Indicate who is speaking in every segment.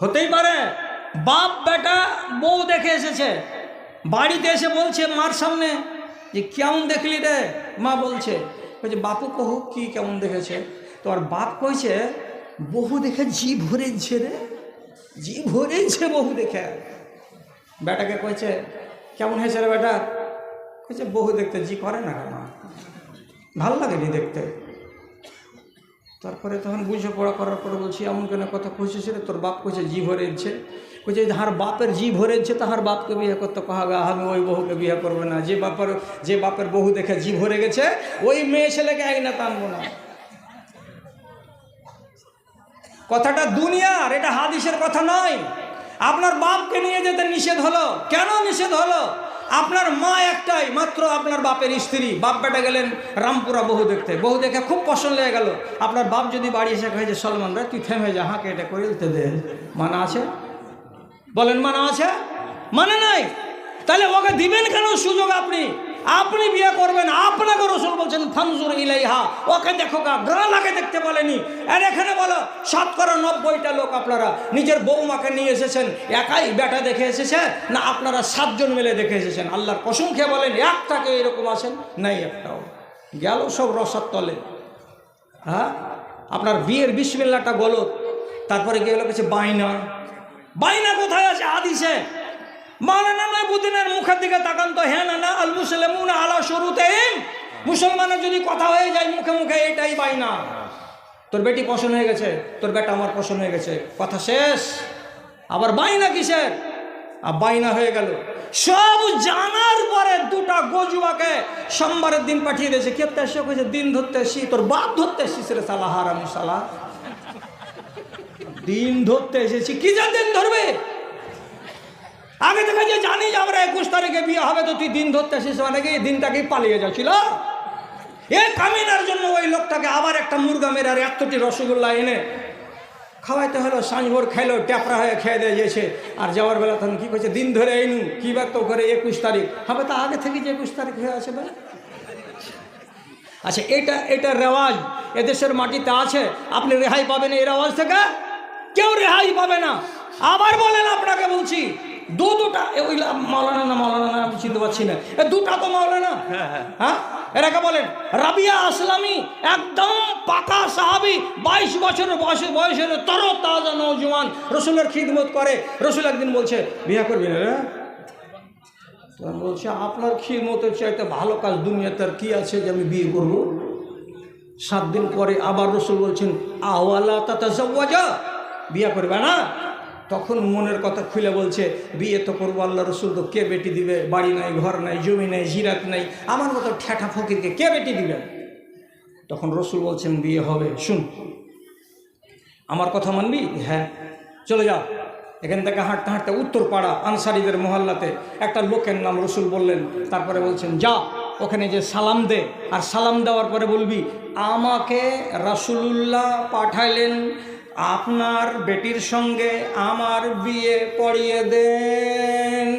Speaker 1: হতেই পারে। বাপ, বেটা, বউ দেখে এসেছে। বাড়িতে এসে বলছে মার সামনে যে, কেমন দেখলি রে? মা বলছে বলছে, বাপু কহু, কি কেমন দেখেছে? তো আর বাপ কইছে, বহু দেখে জি ভরেছে রে। জি ভরেছে বহু দেখে। বেটাকে কইছে, কেমন হয়েছে রে বেটা? কইছে, বহু দেখতে জি করে না কেন ভালো লাগেনি দেখতে। তারপরে তখন বুঝে পড়া করার পরে বলছি, এমন কেন? কথা খুঁজছিস রে, তোর বাপ কইছে জি ভরেছে কইছে যাহার বাপের জি ভরেছে তাহার বাপকে বিয়ে করতে কহাবে আমি ওই বহুকে বিয়ে করবে না। যে বাপের যে বাপের বহু দেখে জি ভরে গেছে, ওই মেয়ে ছেলেকে এক না টানবো না। কথাটা দুনিয়ার, এটা হাদিসের কথা নয়। আপনার বাপকে নিয়ে যেতে নিষেধ হলো। কেন নিষেধ হলো? আপনার মা একটাই, মাত্র আপনার বাপের স্ত্রী। বাপ বেটা গেলেন রামপুরা বহু দেখতে। বহু দেখে খুব পছন্দ হয়ে গেল। আপনার বাপ যদি বাড়ি এসে কহে যে, সলমান রে, তুই থেমে যা, হাঁকে এটা করে দিতে দে। মানা আছে? বলেন, মানা আছে? মানে নাই? তাহলে ওকে দিবেন কেন সুযোগ আপনি? আপনি বিয়ে করবেন ফানজুর ইলাইহা, ওকে দেখো গা গ্রা লাগে দেখতে বলেনি। আর এখানে বলো শতকরা নব্বইটা লোক আপনারা, নিজের বৌমাকে নিয়ে এসেছেন, একাই বেটা দেখে এসেছে, না আপনারা সাতজন মিলে দেখে এসেছেন? আল্লাহর কসম খেয়ে বলেন, একটাকে এরকম আছেন নাই একটাও। গেল সব রসার তলে। হ্যাঁ? আপনার বিয়ের বিসমিল্লাটা গলত তারপরে গেলো কিছু বাইনা বাইনা কোথায় আছে? হাদিসে। মালানা নয় বুদিনের মুখের দিকে তাকান তো হ্যাঁ না না আল মুসলিমুন আলা শুরুতে মুসলমানের যদি কথা হয়ে যায় মুখে মুখে, এটাই পাই না। তোর বেটি পছন্দ হয়ে গেছে, তোর বেটা আমার পছন্দ হয়ে গেছে। কথা শেষ। আবার বাইনা কিসের? আর বাইনা হয়ে গেল। সব জানার পরে দুটা গজুয়াকে সোমবারের দিন পাঠিয়ে দিয়েছে। কে এসে কইছে, দিন ধরতে এসি তোর বাপ ধরতে এসিস রে সালা হারামি সালা দিন ধরতে এসেছি। কি যা দিন ধরবে? আগে থেকে যে জানি যে আমরা একুশ তারিখে বিয়ে হবে, তো তুই দিন ধরতে আসিস মানে কি? দিনটাকেই পালিয়ে যাচ্ছিল? এ কামিনার জন্য ওই লোকটাকে আবার একটা মুরগা মেরার এতটি রসগোল্লা এনে খাওয়াইতে হলো সাঁঝভোর খাইলো, ট্যাপরা হয়ে খেয়ে দিয়ে গেছে। আর যাওয়ার বেলা তখন কী করছে দিন ধরে এইনু কী বার তো করে একুশ তারিখ? হবে তো আগে থেকে যে একুশ তারিখ হয়ে আছে ভাই আচ্ছা এটা এটা রেওয়াজ এদেশের মাটিতে আছে। আপনি রেহাই পাবেন এই রেওয়াজ থেকে? কেউ রেহাই পাবে না। আবার বলেন আপনাকে বলছি দু দুটা ওই মাওলানা না মাওলানা না আমি চিনতে পারছি না। দুটা তো মাওলানা। হ্যাঁ এরাকে বলেন রাবিয়া আসলামী একদম পাকা সাহাবি বাইশ বছরের বয়সে বয়সের তর তাজা নৌজওয়ান রসুলের খিদমত করে রসুল একদিন বলছে বিয়ে করবি না রে তখন বলছে আপনার খিদমতের চাইতে ভালো কাজ দুনিয়াতে আর কি আছে যে আমি বিয়ে করব? সাত দিন পরে আবার রসুল বলছেন আওয়ালা তাতা বিয়ে করবে না? তখন মনের কথা খুলে বলছে, বিয়ে তো করব, আল্লাহ রসুল তো কে বেটি দিবে? বাড়ি নাই, ঘর নাই, জমি নাই, জিরাত নাই, আমার মতো ঠেঠা ফকিরকে কে বেটি দিবে? তখন রসুল বলছেন, বিয়ে হবে, শুন। আমার কথা মানবি? হ্যাঁ। চলে যাও এখান থেকে হাঁটতে হাঁটতে উত্তরপাড়া আনসারিদের মহল্লাতে একটা লোকের নাম রসুল বললেন। তারপরে বলছেন, যা, ওখানে যে সালাম দে। আর সালাম দেওয়ার পরে বলবি, আমাকে রাসুলুল্লাহ পাঠাইলেন আপনার বেটির সঙ্গে আমার বিয়ে পড়িয়ে দেন।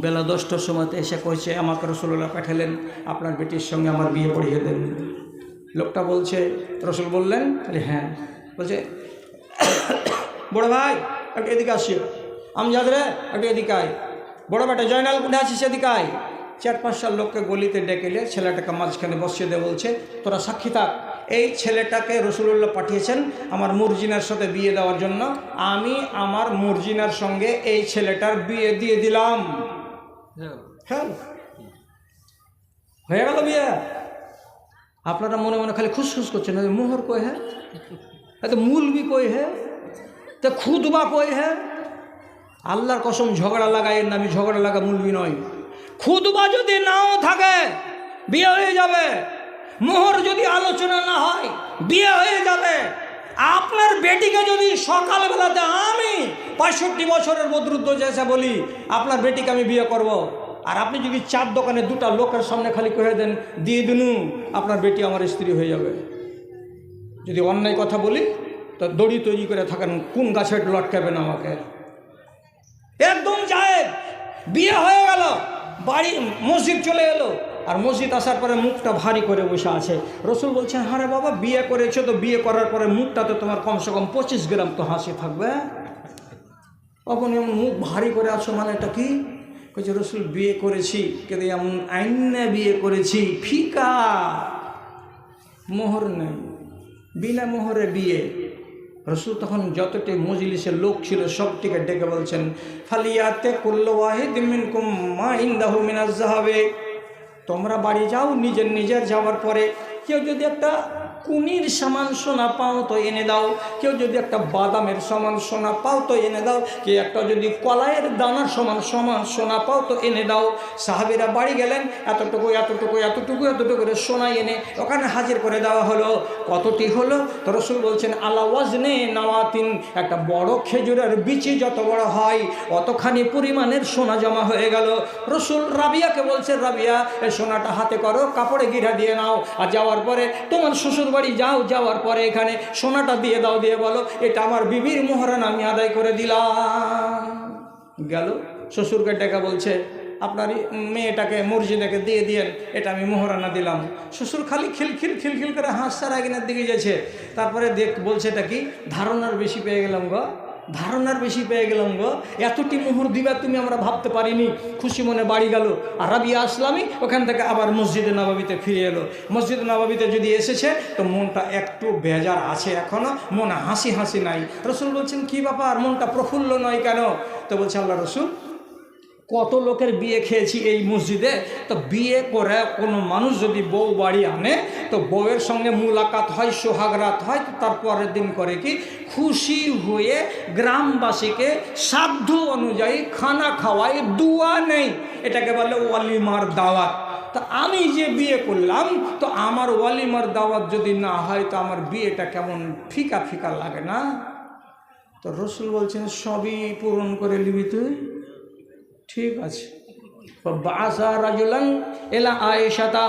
Speaker 1: বেলা দশটার সময়তে এসে কইছে, আমাকে রসুল্লাহ পাঠালেন, আপনার বেটির সঙ্গে আমার বিয়ে পড়িয়ে দেন। লোকটা বলছে, রসুল বললেন, বলে হ্যাঁ। বলছে, বড় ভাই, একটু এদিকে আসিও। আমি যাদ রে, একটু এদিকে আয়। বড় বেটা জয়নাল কোথায় আছিস এদিকে আয়। চার পাঁচটা লোককে গলিতে ডেকেলে ছেলেটাকে মাঝখানে বসিয়ে দিয়ে বলছে, তোরা সাক্ষী থাক। এই ছেলেটাকে রসুলুল্লাহ পাঠিয়েছেন আমার মুরজিনার সাথে বিয়ে দেওয়ার জন্য। আমি আমার মুরজিনার সঙ্গে এই ছেলেটার বিয়ে দিয়ে দিলাম। হ্যাঁ। হয়ে। গেল বিয়ে। আপনারা মনে মনে খালি খুশখুশ করছেন। মোহর কই হ্যাঁ তো মূল বি কই হ্যাঁ তো খুদবা কই হ্যাঁ আল্লাহর কসম ঝগড়া লাগাই এর নামই ঝগড়া লাগা মূলবি নয়। খুদবা যদি নাও থাকে বিয়ে হয়ে যাবে। মোহর যদি আলোচনা না হয়, বিয়ে হয়ে যাবে। আপনার বেটিকে যদি সকালবেলাতে আমি পঁয়ষট্টি বছরের বদরুদ্ধ যেসে বলি, আপনার বেটিকে আমি বিয়ে করব। আর আপনি যদি চার দোকানে দুটা লোকের সামনে খালি কয়ে দেন, দিয়ে দিনু, আপনার বেটি আমার স্ত্রী হয়ে যাবে। যদি অন্যায় কথা বলি, তো দড়ি তৈরি করে থাকেন, কোন গাছের লটকাবেন আমাকে? একদম জায়েদ, বিয়ে হয়ে গেল, বাড়ি মসজিদ চলে এলো। আর মসজিদ আসার পরে মুখটা ভারী করে বসে আছে। রসুল বলছেন হ্যাঁ রে বাবা, বিয়ে করেছ তো বিয়ে করার পরে মুখটা তো তোমার কমসে কম পঁচিশ গ্রাম তো হাসি থাকবে। তখন এমন মুখ ভারী করে আছো মানে এটা কি? কইছে, রসুল, বিয়ে করেছি, কিন্তু এমন আইনে বিয়ে করেছি, ফিকা, মোহর নেই, বিনা মোহরে বিয়ে। রসুল তখন যতটি মজলিসের লোক ছিল সবটিকে ডেকে বলছেন, ফালিয়াতে কুল্ল ওয়াহিদ মিনকুম মা ইন্দাহু মিনাজ জাহাবে। তোমরা বাড়ি যাও নিজের নিজের যাওয়ার পরে কেউ যদি একটা কুনির সমান সোনা পাও তো এনে দাও। কেউ যদি একটা বাদামের সমান সোনা পাও তো এনে দাও। কেউ একটা যদি কলাইয়ের দানার সমান সমান সোনা পাও তো এনে দাও। সাহাবিরা বাড়ি গেলেন, এতটুকু এতটুকু এতটুকু এতটুকু করে সোনা এনে ওখানে হাজির করে দেওয়া হলো। কতটি হলো? তো রসুল বলছেন আল্লাহ ওয়াজনে নাওয়াতিন একটা বড় খেজুরের বিচি যত বড় হয়, অতখানি পরিমাণের সোনা জমা হয়ে গেল। রসুল রাবিয়াকে বলছে রাবিয়া, এই সোনাটা হাতে করো, কাপড়ে গিরা দিয়ে নাও। আর যাওয়ার পরে তোমার শ্বশুর বাড়ি যাও, যাওয়ার পরে এখানে সোনাটা দিয়ে দাও, দিয়ে বলো, এটা আমার বিবির মোহরান, আমি আদায় করে দিলাম। গেল। শ্বশুরকে ডেকে বলছে, আপনার মেয়েটাকে মসজিদেকে দিয়ে দিয়েন, এটা আমি মোহরানা দিলাম। শ্বশুর খালি খিলখিল খিলখিল করে হাঁসছার আগিনের দিকে গেছে। তারপরে দেখ, বলছে এটা কি? ধারণার বেশি পেয়ে গেলাম গো। ধারণার বেশি পেয়ে গেলাম গো। এতটি মুহুর দিবা তুমি, আমরা ভাবতে পারিনি। খুশি মনে বাড়ি গেল। আর রাবিয়া আসলামই, ওখান থেকে আবার মসজিদে নবাবিতে ফিরে এলো। মসজিদে নবাবিতে যদি এসেছে, তো মনটা একটু বেজার আছে এখনও মনে হাসি হাসি নাই। রসুল বলছেন, কি ব্যাপার? মনটা প্রফুল্ল নয় কেন? তো বলছে আল্লাহ রসুল কত লোকের বিয়ে খেয়েছি এই মসজিদে? তো বিয়ে করে কোনো মানুষ যদি বউ বাড়ি আনে, তো বউয়ের সঙ্গে মুলাকাত হয়, সোহাগরাত হয়, তো তার পরের দিন করে কি? খুশি হয়ে গ্রামবাসীকে সাধ্য অনুযায়ী খানা খাওয়ায়, দুয়া নেই। এটাকে বলে ওয়ালিমার দাওয়াত। তা আমি যে বিয়ে করলাম, তো আমার ওয়ালিমার দাওয়াত যদি না হয়, তো আমার বিয়েটা কেমন ফিকা ফিকা লাগে না? তো রসুল বলছেন, সবই পূরণ করে নিবি তুই। ঠিক আছে। বাসা রাজুলান এলা আয়েশাতা।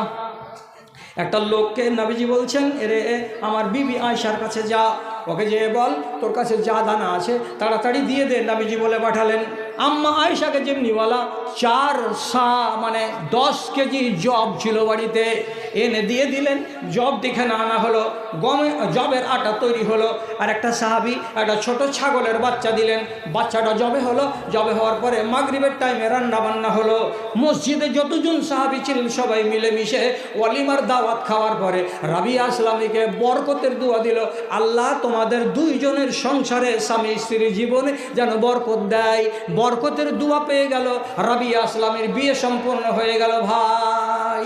Speaker 1: একটা লোককে নবীজি বলছেন, এরে আমার বিবি আয়সার কাছে যা। ওকে যে বল, তোর কাছে যা দানা আছে, তাড়াতাড়ি দিয়ে দে। নবীজি বলে পাঠালেন, আম্মা আয়সাকে যেমনিওয়ালা চার সা মানে দশ কেজি জব ছিল বাড়িতে। এনে দিয়ে দিলেন। জব দেখে আনা হলো। গমে, জবের আটা তৈরি হলো। আর একটা সাহাবি, একটা ছোট ছাগলের বাচ্চা দিলেন। বাচ্চাটা জবে হলো। জবে হওয়ার পরে মাগরিবের টাইমে রান্না বান্না হলো। মসজিদে যতজন সাহাবি ছিলেন সবাই মিলেমিশে ওয়ালিমার দাওয়াত খাওয়ার পরে রাবি আসলামীকে বরকতের দোয়া দিল। আল্লাহ তোমাদের দুইজনের সংসারে স্বামী স্ত্রীর জীবনে যেন বরকত দেয়। বরকতের দোয়া পেয়ে গেল। রাবিয়া আসলামের বিয়ে সম্পন্ন হয়ে গেল ভাই।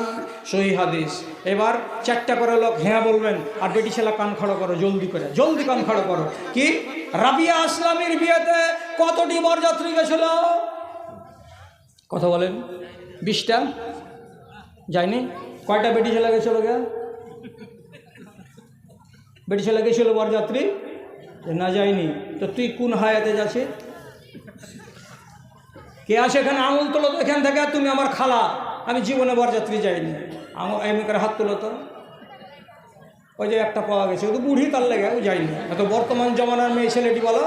Speaker 1: সহি হাদিস। এবার চারটা করে লোক হ্যাঁ বলবেন, আর বেটি ছেলে কান খড়ো করো, জলদি করে, জলদি কান খড়ো করো। কি? রাবিয়া আসলামের বিয়েতে কতটি বরযাত্রী গেছিল? কথা বলেন। বিশটা? যায়নি? কয়টা বেটি ছেলে গেছিল গে বেটি ছেলে গেছিল বরযাত্রী? না যায়নি। তো তুই কোন হায়াতে যাচ্ছে কে আসে এখানে আঙুল তোলো তো এখান থেকে, তুমি আমার খালা। আমি জীবনে বরযাত্রী যাইনি। আঙুল এমনি করে হাত তোলো তো। ওই যে একটা পাওয়া গেছে, ও তো বুড়ি তার লেগে, ও যায়নি। এত বর্তমান জমানার মেয়ে ছেলেটি বলো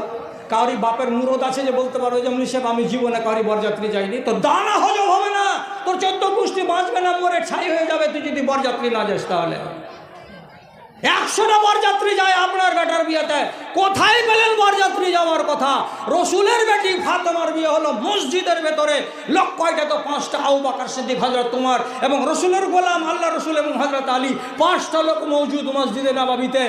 Speaker 1: কাউরি বাপের মুরত আছে যে বলতে পারো যেমন হিসেবে আমি জীবনে কাউরি বরযাত্রী যাইনি। তো দানা হজম হবে না। তোর চোদ্দ গোষ্ঠী বাঁচবে না, মরে ছাই হয়ে যাবে। তুই যদি বরযাত্রী না যাস তাহলে। একশোটা বরযাত্রী যায় আপনার বেটার বিয়েতে। কোথায় পেলেন বরযাত্রী যাওয়ার কথা? রসুলের বেটি ফাতেমার বিয়ে হলো মসজিদের ভেতরে। লোক কয়টা তো? পাঁচটা। আউ বাকার সিদ্দিক হজরত তোমার এবং রসুলের গোলাম আল্লাহ রসুল এবং হজরত আলী। পাঁচটা লোক মৌজুদ মসজিদে নবাবিতে।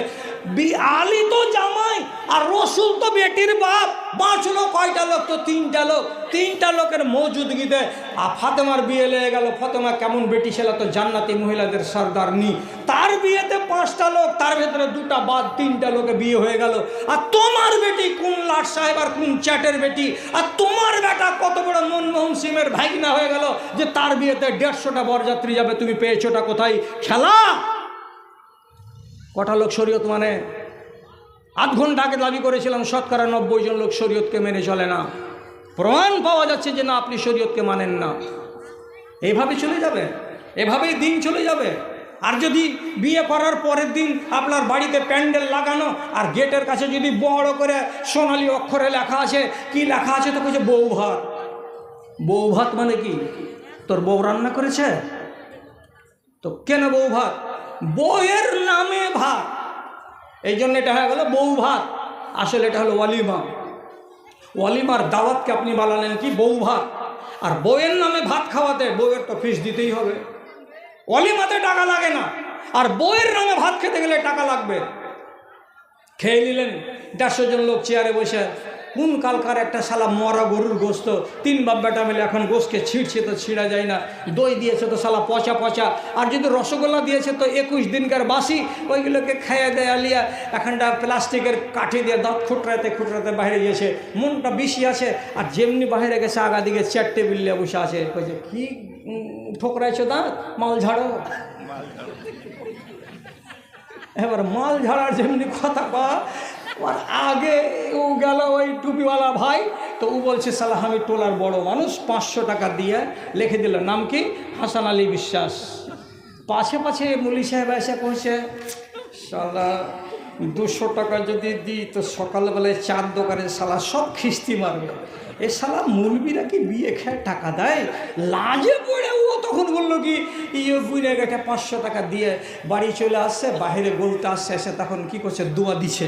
Speaker 1: আলী তো জামাই আর রসুল তো বেটির বাপ। বাঁচলো কয়টা লোক তো? তিনটা লোক। তিনটা লোকের মৌজুদগিতে আর ফাতেমার বিয়ে লেগে গেল। ফাতেমা কেমন বেটি ছিল? তো জান্নাতি মহিলাদের সর্দার নি তার বিয়েতে পাঁচটা লোক তার ভেতরে দুটা বাদ, তিনটা লোকে বিয়ে হয়ে গেল। আর তোমার বেটি কোন লাট সাহেব আর কোন চ্যাটের বেটি? আর তোমার বেটা কত বড় মনমোহন সিংয়ের ভাইগনা হয়ে গেল যে তার বিয়েতে দেড়শোটা বরযাত্রী যাবে, তুমি পেয়েছোটা কোথায়? খেলা! কটা লোক শরীয়ত মানে? আধ ঘণ্টা আগে দাবি করেছিলাম, শতকরা নব্বই জন লোক শরীয়তকে মেনে চলে না। প্রমাণ পাওয়া যাচ্ছে যে না, আপনি শরীয়তকে মানেন না। এইভাবে চলে যাবে? এভাবেই দিন চলে যাবে? আর যদি বিয়ে করার পরের দিন আপনার বাড়িতে প্যান্ডেল লাগানো আর গেটের কাছে যদি বড় করে সোনালি অক্ষরে লেখা আছে, কি লেখা আছে তো কিছু বউ ভাত বউ ভাত মানে কি? তোর বউ রান্না করেছে? তো কেন বউ ভাত বউয়ের নামে ভাত। এই জন্য এটা হয়ে গেল বউ ভাত আসলে এটা হলো ওয়ালিমা। ওয়ালিমার দাওয়াতকে আপনি বানালেন কি? বউ ভাত আর বউয়ের নামে ভাত খাওয়াতে বউয়ের তো ফিস দিতেই হবে। ওয়ালিমাতে টাকা লাগে না। আর বইয়ের নামে ভাত খেতে গেলে টাকা লাগবে। খেয়ে নিলেন। দেড়শো জন লোক চেয়ারে বসে কোন কালকার একটা শালা মরা গরুর গোস্ত? তিন বাপ বেটা মিলে এখন গোস্তকে ছিঁড়ছে তো ছিঁড়া যায় না। দই দিয়েছে তো শালা পচা পচা। আর যদি রসগোল্লা দিয়েছে তো একুশ দিনকার বাসি। ওইগুলোকে খাইয়ে দেয় আলিয়া এখানটা প্লাস্টিকের কাঠি দিয়ে দাঁত খুটরাতে খুটরাতে বাইরে গিয়েছে। মনটা বেশি আছে। আর যেমনি বাইরে গেছে আগা দিকে চেয়ার টেবিল নিয়ে বসে আছে। কইছে কি ঠোকরাইছো দাঁত? মাল ঝাড়ো। এবার মাল ঝাড়ার যেমনি কথা কয়া আর আগে ও গেল ওই টুপিওয়ালা ভাই, তো ও বলছে, সালা, আমি টোলার বড় মানুষ, পাঁচশো টাকা দিয়ে লিখে দিল। নাম কি? হাসান আলী বিশ্বাস। পাশে পাশে মুলি সাহেব এসে কইছে সালা, দুশো টাকা যদি দিই, তো সকালবেলায় চার দোকানে সালা সব খিস্তি মারবে। এ সালা মুলবিরা কি বিয়ে খেয়ে টাকা দেয়? লাজে পড়ে, ও তখন বলল কি ইয়ে বুড়ে গেটে পাঁচশো টাকা দিয়ে বাড়ি চলে আসছে বাইরে বলতে আসছে, এসে তখন কি করছে, দোয়া দিছে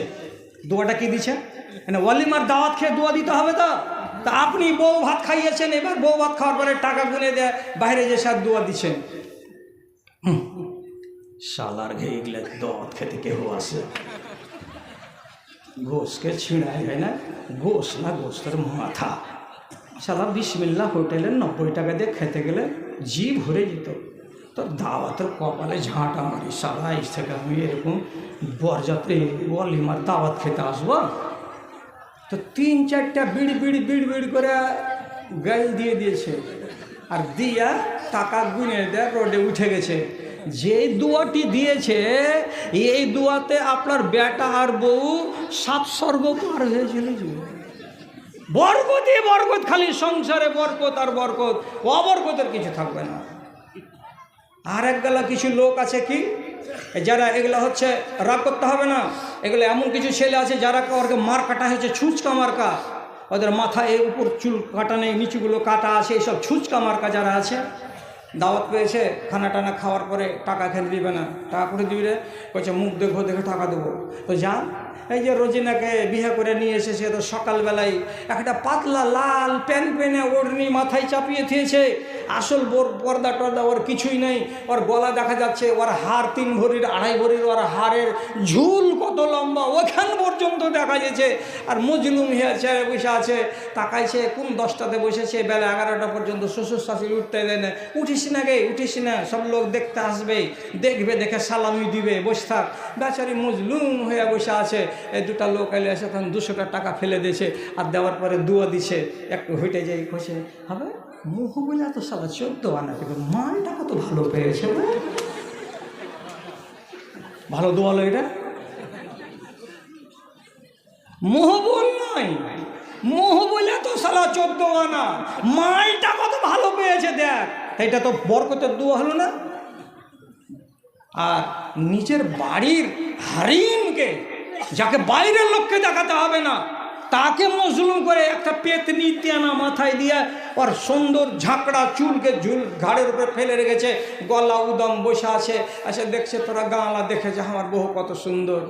Speaker 1: দোয়াটা কি দিছে? মানে ওয়ালিমার দাওয়াত খেয়ে দোয়া দিতে হবে তো। তা আপনি বউ ভাত খাইয়েছেন, এবার বউ ভাত খাওয়ার পরে টাকা গুনে দেয়, বাইরে যে সার দোয়া দিচ্ছেন শালার ঘেয়ে গেলে দাওয়াত খেতে কেউ আসে? গোসকে ছিঁড়ায় যায় না? গোস না গোস্তের মাথা। সালা বিসমিল্লা হোটেলের নব্বই টাকা দিয়ে খেতে গেলে জি ভরে যেত তো দাওয়াতের কপালে ঝাঁটা মারি সারা ইস থেকে আমি এরকম বরযাত্রী বলিমার দাওয়াত খেতে আসব? তো তিন চারটা বিড় বিড় বিড় বিড় করে গাল দিয়ে দিয়েছে। আর দিয়া টাকা গুনে দেয় রোডে উঠে গেছে। যে দুয়াটি দিয়েছে, এই দুয়াতে আপনার বেটা আর বউ সাত স্বর্গ পার হয়ে চলে যাবে। বরকতই বরকত, খালি সংসারে বরকত আর বরকত। অবরকতের কিছু থাকবে না। আর এক গেলা কিছু লোক আছে কি? যারা এগুলো হচ্ছে রাগ করতে হবে না। এগুলো এমন কিছু ছেলে আছে যারা ওরকে মার কাটা হয়েছে, ছুঁচকা মার্কা ওদের মাথায় এই উপর চুল কাটা নেই, নিচুগুলো কাটা আছে এইসব ছুঁচকা মার্কা যারা আছে। দাওয়াত পেয়েছে, খানা টানা খাওয়ার পরে টাকা খেতে দিবে না। টাকা করে দিবে বলছে মুখ দেখো, দেখে টাকা দেবো। তো যা এই যে রোজিনাকে বিয়ে করে নিয়ে এসেছে তো সকালবেলায় একটা পাতলা লাল প্যান পেনে ওড়নি মাথায় চাপিয়ে দিয়েছে। আসল বোর পর্দা টর্দা ওর কিছুই নেই। ওর গলা দেখা যাচ্ছে ওর হার তিন ভরির, আড়াই ভরির, ওর হারের ঝুল কত লম্বা, ওখান পর্যন্ত দেখা যাচ্ছে। আর মজলুম হয়ে চেয়ারে বসে আছে, তাকাইছে, কোন দশটাতে বসেছে? বেলা এগারোটা পর্যন্ত শ্বশুর শাশুড়ি উঠতে দেয় না। উঠিস না গে, উঠিস না, সব লোক দেখতে আসবে, দেখবে, দেখে সালামি দিবে, বসে থাক। বেচারি মজলুম হয়ে বসে আছে। এই দুটা লোক এলে এসে তখন দুশোটা টাকা ফেলে দিয়েছে আর দেওয়ার পরে দুয়া দিছে। একটু হেঁটে যাই খসে হবে? মুখ বলে এত সালা চোদ্দ আনা কিন্তু মালটা কত ভালো পেয়েছে। ভালো দোয়ালো এটা? মোহবল নয়। মোহবল এত সালা চোদ্দ আনা। মালটা কত ভালো পেয়েছে দেখ। এটা তো বরকতের দোয়া হলো না? আর নিজের বাড়ির হারিমকে যাকে বাইরের লোককে দেখাতে হবে না, তাকে মজলুম করে একটা পেতনি তেনা মাথায় দিয়ে ওর সুন্দর ঝাঁকড়া চুলকে ঝুল ঘাড়ের উপরে ফেলে রেখেছে, গলা উদম বসে আছে, এসে দেখছে তোরা গাঁলা দেখেছে, আমার বহু কত সুন্দর।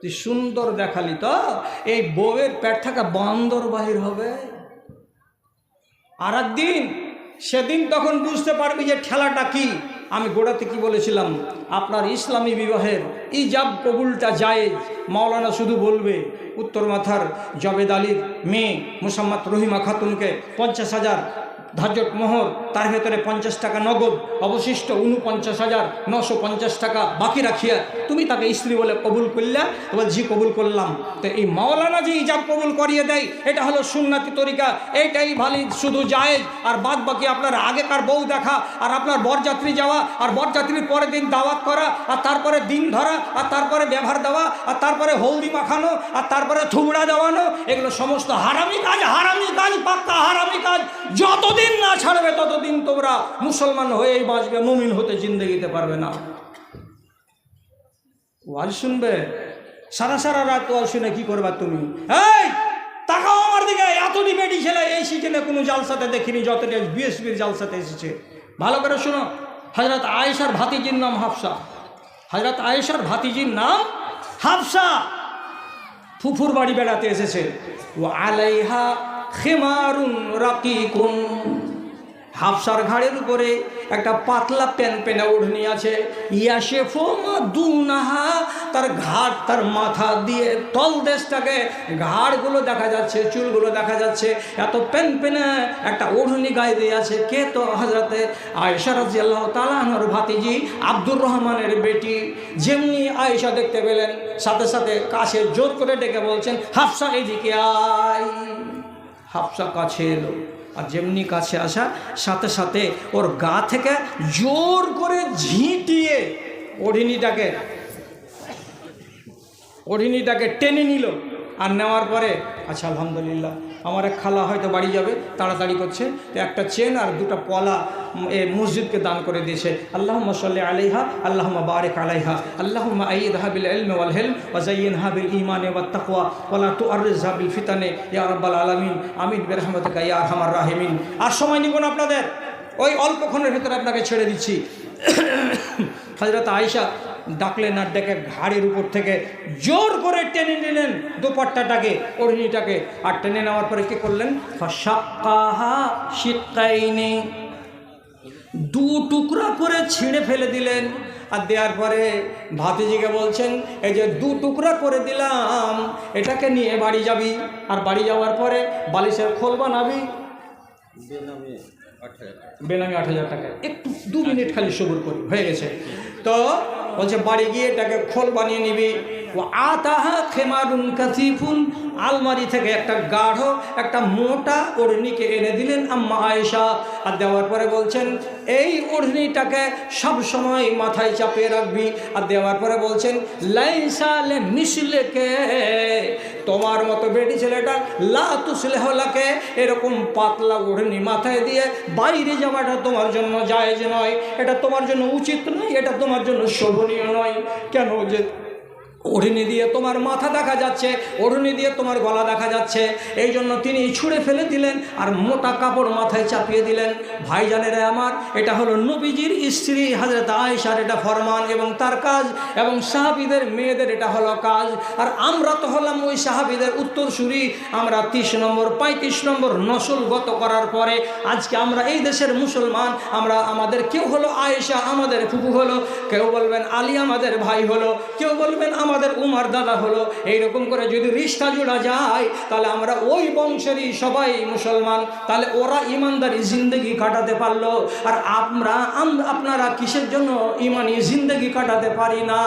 Speaker 1: তুই সুন্দর দেখালি তো, এই বউয়ের পেট থাকা বান্দর বাহির হবে। আর দিন সেদিন তখন বুঝতে পারবি যে ঠেলাটা কি। আমি গোড়াতে কি বলেছিলাম, আপনার ইসলামী বিবাহের ইজাব কবুলটা জায়েজ। মাওলানা শুধু বলবে, উত্তর মাথার জবেদ আলীর মেয়ে মুসাম্মদ রহিমা খাতুনকে পঞ্চাশ হাজার ধার্যক মোহর, তার ভেতরে পঞ্চাশ টাকা নগদ, অবশিষ্ট উনপঞ্চাশ হাজার নশো পঞ্চাশ টাকা বাকি রাখিয়া তুমি তাকে স্ত্রী বলে কবুল করলে বল জি কবুল করলাম। তো এই মাওলানা যে ইজাব কবুল করিয়ে দেয়, এটা হলো সুন্নাতি তরিকা এইটাই ভালি শুধু জায়েজ, আর বাদ বাকি আপনার আগেকার বউ দেখা, আর আপনার বরযাত্রী যাওয়া, আর বরযাত্রীর পরের দিন দাওয়াত করা, আর তারপরে দিন ধরা, আর তারপরে ব্যবহার দেওয়া, আর তারপরে হলদি মাখানো, আর তারপরে থুবড়া দেওয়ানো, এগুলো সমস্ত হারামি কাজ হারামি কাজ, পাক্কা হারামি কাজ, যতদিন না ছাড়বে, ততদিন তোমরা মুসলমান হয়েই বাঁচবে, মুমিন হতে জিন্দগিতে পারবে না। ওয়াজ শুনবে? সারা সারা রাত ওয়াজ শুনে কি করবা তুমি? এই, তাকাও আমার দিকে এত ডিবেটি ছেলে এই সিজনে কোনো জালসাতে দেখিনি, যতটা বিএসপির জালসাতে এসেছে। ভালো করে শোনো হজরত আয়েশার ভাতিজির নাম হাফসা। হজরত আয়েশার ভাতিজির নাম হাফসা। ফুফুর বাড়ি বেড়াতে এসেছে। ও আলাইহা খেমারুন রাকিকুন। হাফসার ঘাড়ের উপরে একটা পাতলা প্যান পেনা ওড়নি আছে। ইয়াসে ফোমা দুনাহা তার ঘাট তার মাথা দিয়ে তল দেশটাকে ঘাড়গুলো দেখা যাচ্ছে, চুলগুলো দেখা যাচ্ছে। এত প্যান পেনা একটা ওড়নি গায়ে দিয়ে আছে। কে তো হজরতে আয়েশা রাজি আল্লাহ তালাহর ভাতিজি আব্দুর রহমানের বেটি। যেমনি আয়েশা দেখতে পেলেন, সাথে সাথে কাছে জোর করে ডেকে বলছেন, হাফসা, এদিকে আয়। হাফসা কাছে এলো আর যেমনি কাছে আসা, সাথে সাথে ওর গা থেকে জোর করে ঝিঁটিয়ে ওড়িনিটাকে ওড়িনিটাকে টেনে নিল। আর নেওয়ার পরে আচ্ছা আলহামদুলিল্লাহ, আমার এক খালা হয়তো বাড়ি যাবে, তাড়াতাড়ি করছে। তো একটা চেন আর দুটো পলা এ মসজিদকে দান করে দিয়েছে। আল্লাহ সাল্লি আলাইহা আল্লাহ বারেক আলাইহা আল্লাহ আইদ হাবিল এলম ওয়াল হেল ওয়াজাইন হাবিল ইমানে ওয়া তাকওয়া ওয়ালা তু আরিজ হাবিল ফিতানে। ইয়া রাব্বাল আলামিন, আমিন, বেরহমতিকা, ইয়া আরহামার রাহিমিন। আর সময় নিব না আপনাদের? ওই অল্পক্ষণের ভেতরে আপনাকে ছেড়ে দিচ্ছি। হজরত আয়েশা ডাকলেন আর ডেকে ঘাড়ের উপর থেকে জোর করে টেনে নিলেন দুপাট্টাটাকে, ওড়নিটাকে। আর টেনে নেওয়ার পরে কি করলেন? শিক্কাইনি। দু টুকরা করে ছিঁড়ে ফেলে দিলেন। আর দেওয়ার পরে ভাতিজিকে বলছেন, এই যে দু টুকরা করে দিলাম, এটাকে নিয়ে বাড়ি যাবি। আর বাড়ি যাওয়ার পরে বালিশের খোল বানাবি। বেনামি আট হাজার টাকা। একটু দু মিনিট খালি সবুর করি, হয়ে গেছে। তো বলছে বাড়ি গিয়ে এটাকে খোল বানিয়ে নিবি। ও আতাহা খেমারুন কাথিফুন আলমারি থেকে একটা গাঢ়, একটা মোটা ওড়নিকে এনে দিলেন আম্মা আয়েশা আর দেওয়ার পরে বলছেন, এই ওড়নিটাকে সব সময় মাথায় চাপিয়ে রাখবি। আর দেওয়ার পরে বলছেন লাইসালে মিশলেকে তোমার মতো বেটি ছেলেটা লা তুসলেহলাকে এরকম পাতলা ওড়নি মাথায় দিয়ে বাইরে যাওয়াটা তোমার জন্য জায়েজ নয়। এটা তোমার জন্য উচিত নয়, এটা তোমার জন্য শোভনীয় নয়। কেন যে ওড়নি দিয়ে তোমার মাথা দেখা যাচ্ছে, ওড়নি দিয়ে তোমার গলা দেখা যাচ্ছে। এই জন্য তিনি ছুঁড়ে ফেলে দিলেন আর মোটা কাপড় মাথায় চাপিয়ে দিলেন। ভাইজানেরা আমার, এটা হলো নবীজির স্ত্রী হাজরত আয়েশার এটা ফরমান এবং তার কাজ, এবং সাহাবিদের মেয়েদের এটা হলো কাজ। আর আমরা তো হলাম ওই সাহাবিদের উত্তরসূরি, আমরা তিরিশ নম্বর, পঁয়ত্রিশ নম্বর নসলগত করার পরে আজকে আমরা এই দেশের মুসলমান, আমরা আমাদের কেউ হলো আয়েশা, আমাদের ফুপু হলো, কেউ বলবেন আলী, আমাদের ভাই হলো, কেউ বলবেন আমাদের উমার দাদা হলো, এইরকম করে যদি রিস্তা জোড়া যায়, তাহলে আমরা ওই বংশেরই সবাই মুসলমান। তাহলে ওরা ইমানদারি জিন্দগি কাটাতে পারল, আর আমরা আপনারা কিসের জন্য ইমানি জিন্দগি কাটাতে পারি না?